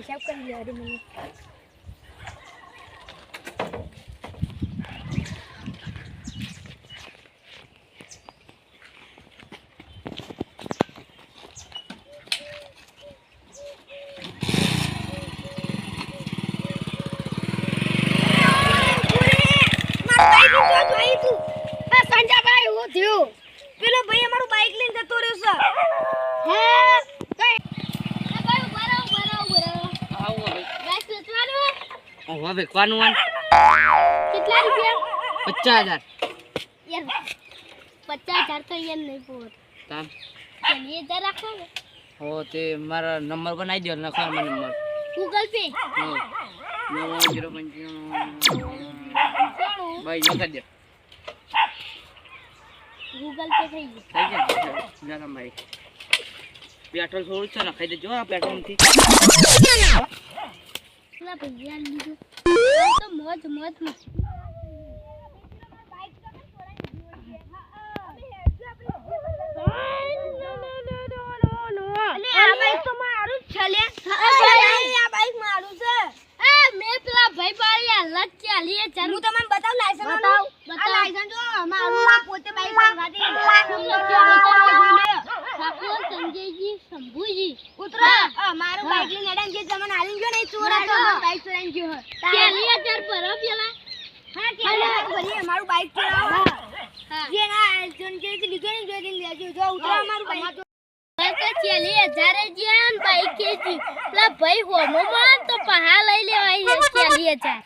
હિસાબ કરી લે અરે મને પેલો ભાઈ અમારું બાઈક લઈને જતો રહ્યો છે હે હવે વેચવાનું આન કેટલા રૂપિયા? પચાસ હજાર. યાર પચાસ હજાર તો એમ નહીં પોત તામ ચાલીસ હજાર રાખો ને. હો તે મારા નંબર બનાવી દો લખો મારો નંબર. ગૂગલ પે હો. નવ જીરો પંચાણું ભાઈ લખી દે ગૂગલ પે થઈ ગયું. થઈ જાય જરા ભાઈ પેટ્રોલ થોડું છે નખાઈ દેજો આ પેટ્રોલથી. પેલા ભૈયા લીધું. તો મોજ મોજ તો મારું ઉતરો બાઈક લઈને જે ને ચોર હતો બાઈક ચોરાઈને ગયો ચાલી હજાર ભરો પેલા. હા ચાલી હજાર મારું બાઈક ચોરાવો જે ના સંજયથી લીધો ને જોઈ લેજો જો ઉતરો મારું બાઈક ચાલી હજાર જ્યાં બાઈક કેજી પેલા ભાઈ હોમો માં તો પહા લઈ લેવાય ચાલી હજાર.